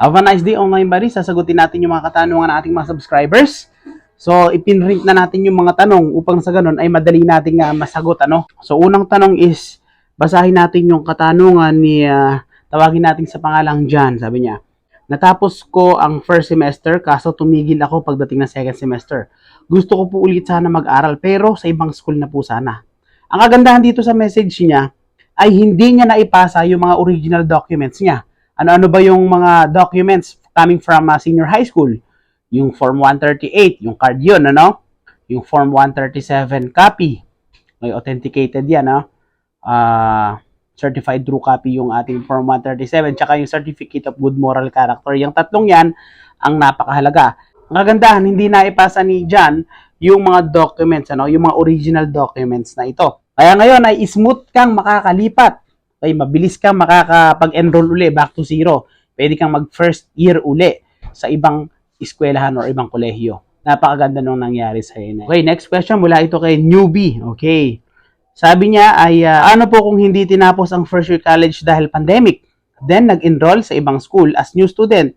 Have a nice day online buddy. Sasagutin natin yung mga katanungan ng ating mga subscribers. So, ipinrint na natin yung mga tanong upang sa ganun ay madali nating uh, masagot. Ano? So, unang tanong is, basahin natin yung katanungan ni, ah, tawagin natin sa pangalang John. Sabi niya, natapos ko ang first semester kaso tumigil ako pagdating ng second semester. Gusto ko po ulit sana mag-aral pero sa ibang school na po sana. Ang kagandahan dito sa message niya ay hindi niya naipasa yung mga original documents niya. Ano-ano ba yung mga documents coming from uh, senior high school? Yung Form 138, yung card yun, ano? Yung Form 137 copy. May authenticated yan, no? Ah, certified true copy yung ating Form 137, tsaka yung Certificate of Good Moral Character. Yung tatlong yan, ang napakahalaga. Ang kagandahan, hindi naipasa ni John yung mga documents, ano? Yung mga original documents na ito. Kaya ngayon ay smooth kang makakalipat ay mabilis kang makakapag-enroll uli back to zero. Pwede kang mag first year uli sa ibang eskwelahan or ibang kolehiyo. Napakaganda nung nangyari sa iyo. Okay, next question mula ito kay newbie. Okay. Sabi niya ay ah, ano po kung hindi tinapos ang first year college dahil pandemic? Then nag-enroll sa ibang school as new student.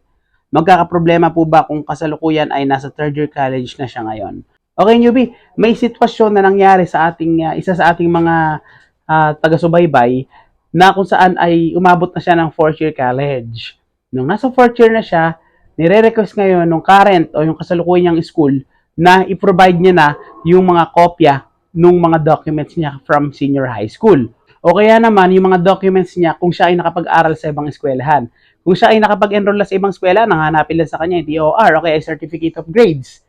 Magkakaproblema po ba kung kasalukuyan ay nasa third year college na siya ngayon? Okay, newbie, may sitwasyon na nangyari sa ating ah, isa sa ating mga ah, taga-subaybay na kung saan ay umabot na siya ng fourth year college. Nung nasa fourth year na siya, nire-request ngayon ng current o yung kasalukuyan niyang school na i-provide niya na yung mga kopya ng mga documents niya from senior high school. O kaya naman, yung mga documents niya kung siya ay nakapag-aral sa ibang eskwelahan. Kung siya ay nakapag-enroll na sa ibang eskwela, nanghanapin lang sa kanya yung TOR o kaya Certificate of Grades.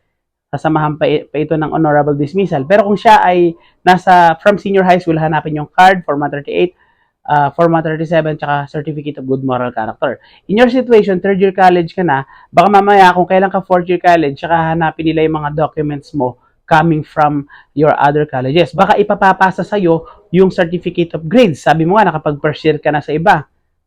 Sasamahan pa, pa ito ng honorable dismissal. Pero kung siya ay nasa from senior high school, hanapin yung card, Form 138, uh, Form 137, tsaka Certificate of Good Moral Character. In your situation, third year college ka na, baka mamaya kung kailan ka fourth year college, tsaka hanapin nila yung mga documents mo coming from your other colleges. Baka ipapapasa sa'yo yung Certificate of Grades. Sabi mo nga, nakapag first year ka na sa iba.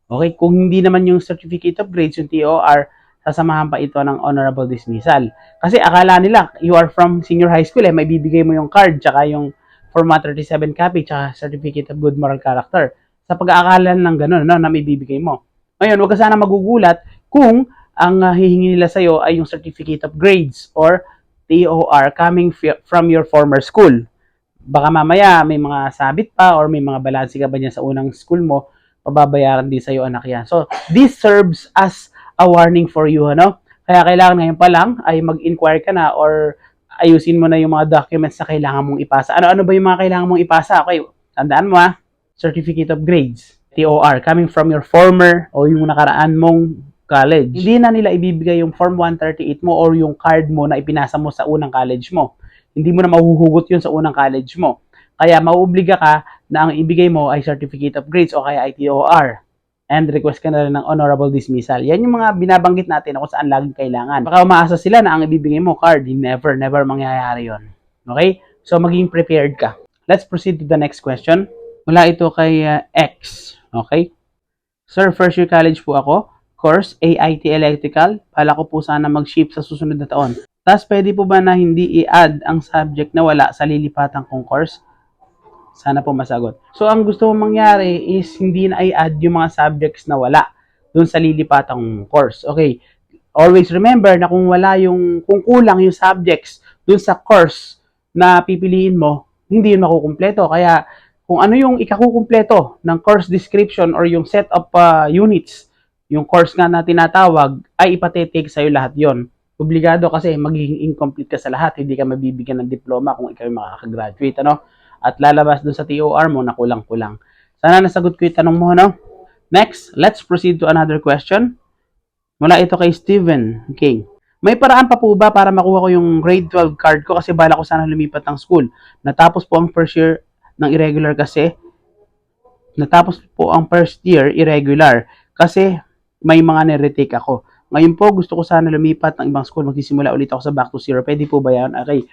Okay, kung hindi naman yung Certificate of Grades, yung TOR, sasamahan pa ito ng honorable dismissal. Kasi akala nila, you are from senior high school, eh, may bibigay mo yung card, tsaka yung Form 137 copy, tsaka Certificate of Good Moral Character sa pag-aakala ng gano'n no, na may bibigay mo. Ngayon, huwag ka sana magugulat kung ang uh, hihingi nila sa'yo ay yung Certificate of Grades or TOR coming from your former school. Baka mamaya may mga sabit pa or may mga balansi ka ba niya sa unang school mo, pababayaran din sa'yo anak yan. So, this serves as a warning for you, ano? Kaya kailangan ngayon pa lang ay mag-inquire ka na or ayusin mo na yung mga documents na kailangan mong ipasa. Ano-ano ba yung mga kailangan mong ipasa? Okay, tandaan mo ha certificate of grades, TOR, coming from your former o yung nakaraan mong college. Hindi na nila ibibigay yung Form 138 mo or yung card mo na ipinasa mo sa unang college mo. Hindi mo na mahuhugot yun sa unang college mo. Kaya mauobliga ka na ang ibigay mo ay Certificate of Grades o kaya ay TOR. And request ka na rin ng honorable dismissal. Yan yung mga binabanggit natin na kung saan laging kailangan. Baka umaasa sila na ang ibibigay mo card. Never, never mangyayari yon. Okay? So maging prepared ka. Let's proceed to the next question. Mula ito kay uh, X. Okay? Sir, first year college po ako. Course, AIT Electrical. Pala ko po sana mag-shift sa susunod na taon. Tapos pwede po ba na hindi i-add ang subject na wala sa lilipatan kong course? Sana po masagot. So, ang gusto mong mangyari is hindi na i-add yung mga subjects na wala dun sa lilipatang course. Okay. Always remember na kung wala yung, kung kulang yung subjects dun sa course na pipiliin mo, hindi yun makukumpleto. Kaya, kung ano yung ikakukumpleto ng course description or yung set of uh, units, yung course nga na tinatawag, ay ipatetake sa'yo lahat yon. Obligado kasi magiging incomplete ka sa lahat, hindi ka mabibigyan ng diploma kung ikaw yung makakagraduate, ano? At lalabas dun sa TOR mo na kulang-kulang. Sana nasagot ko yung tanong mo, no? Next, let's proceed to another question. Mula ito kay Steven. Okay. May paraan pa po ba para makuha ko yung grade 12 card ko kasi bala ko sana lumipat ng school. Natapos po ang first year ng irregular kasi natapos po ang first year irregular kasi may mga nire-retake ako. Ngayon po, gusto ko sana lumipat ng ibang school. Magsisimula ulit ako sa back to zero. Pwede po ba yan? Okay.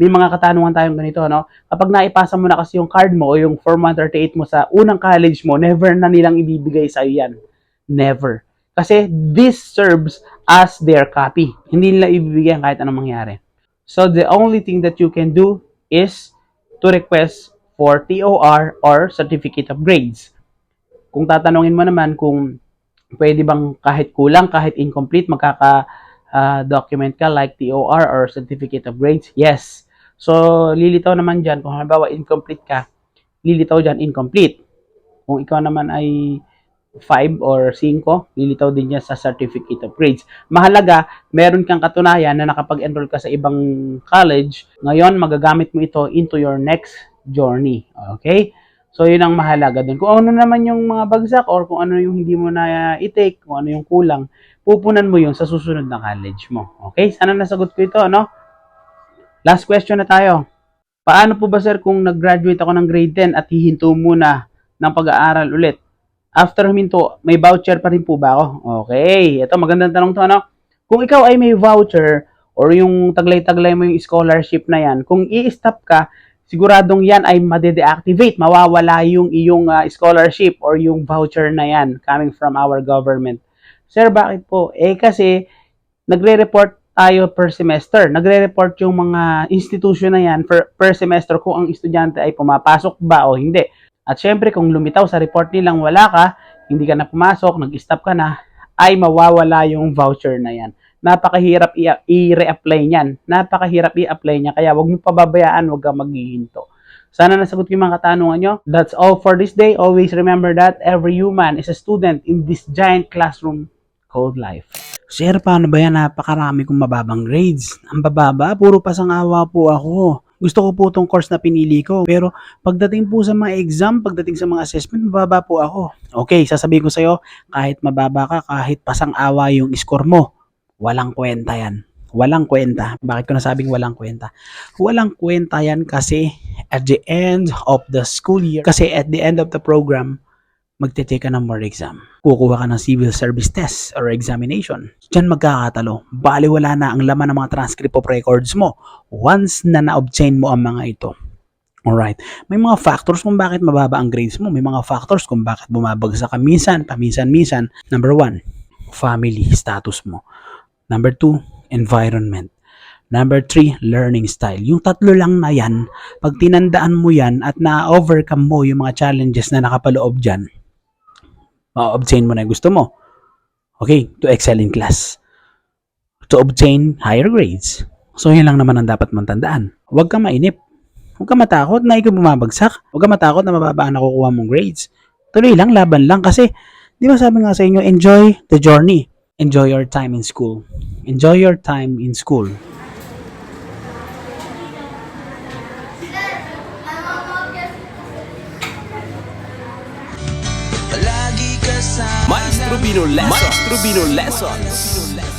May mga katanungan tayong ganito, no? Kapag naipasa mo na kasi yung card mo o yung Form 138 mo sa unang college mo, never na nilang ibibigay sa'yo yan. Never. Kasi this serves as their copy. Hindi nila ibibigay kahit anong mangyari. So, the only thing that you can do is to request for TOR or Certificate of Grades. Kung tatanungin mo naman kung pwede bang kahit kulang, kahit incomplete, magkaka-document ka like TOR or Certificate of Grades? Yes. So, lilitaw naman dyan, kung halimbawa incomplete ka, lilitaw dyan incomplete. Kung ikaw naman ay 5 or 5, lilitaw din yan sa Certificate of Grades. Mahalaga, meron kang katunayan na nakapag-enroll ka sa ibang college, ngayon magagamit mo ito into your next journey. Okay? So, yun ang mahalaga dun. Kung ano naman yung mga bagsak or kung ano yung hindi mo na i-take, kung ano yung kulang, pupunan mo yun sa susunod na college mo. Okay? Sana nasagot ko ito, ano? Last question na tayo. Paano po ba sir kung nag-graduate ako ng grade 10 at hihinto muna ng pag-aaral ulit? After huminto, may voucher pa rin po ba ako? Okay. Ito, magandang tanong to, ano? Kung ikaw ay may voucher or yung taglay-taglay mo yung scholarship na yan, kung i-stop ka, siguradong yan ay made-deactivate, mawawala yung iyong ah, scholarship or yung voucher na yan coming from our government. Sir, bakit po? Eh kasi nagre-report tayo per semester. Nagre-report yung mga institution na yan per, per semester kung ang estudyante ay pumapasok ba o hindi. At syempre, kung lumitaw sa report nilang wala ka, hindi ka na pumasok, nag-stop ka na, ay mawawala yung voucher na yan. Napakahirap i-reapply niyan. Napakahirap i-apply niya. Kaya wag mo pababayaan, wag kang maghihinto. Sana nasagot ko yung mga katanungan nyo. That's all for this day. Always remember that every human is a student in this giant classroom called life. Sir, paano ba yan? Napakarami kong mababang grades. Ang bababa, puro pasangawa po ako. Gusto ko po itong course na pinili ko. Pero pagdating po sa mga exam, pagdating sa mga assessment, mababa po ako. Okay, sasabihin ko sa'yo, kahit mababa ka, kahit pasang-awa yung score mo, walang kwenta yan. Walang kwenta. Bakit ko nasabing walang kwenta? Walang kwenta yan kasi at the end of the school year, kasi at the end of the program, magte-take ka ng more exam. Kukuha ka ng civil service test or examination. Diyan magkakatalo. Bali wala na ang laman ng mga transcript of records mo once na na-obtain mo ang mga ito. Alright. May mga factors kung bakit mababa ang grades mo. May mga factors kung bakit bumabagsak ka minsan, paminsan-minsan. Number one, family status mo. Number two, environment. Number three, learning style. Yung tatlo lang na yan, pag tinandaan mo yan at na-overcome mo yung mga challenges na nakapaloob dyan, ma-obtain mo na yung gusto mo. Okay, to excel in class. To obtain higher grades. So, yun lang naman ang dapat mong tandaan. Huwag kang mainip. Huwag kang matakot na ikaw bumabagsak. Huwag kang matakot na mababa ang nakukuha mong grades. Tuloy lang, laban lang. Kasi, di ba sabi nga sa inyo, enjoy the journey. Enjoy your time in school. Enjoy your time in school. Maestro Bino Lessons. Maestro Bino Lessons.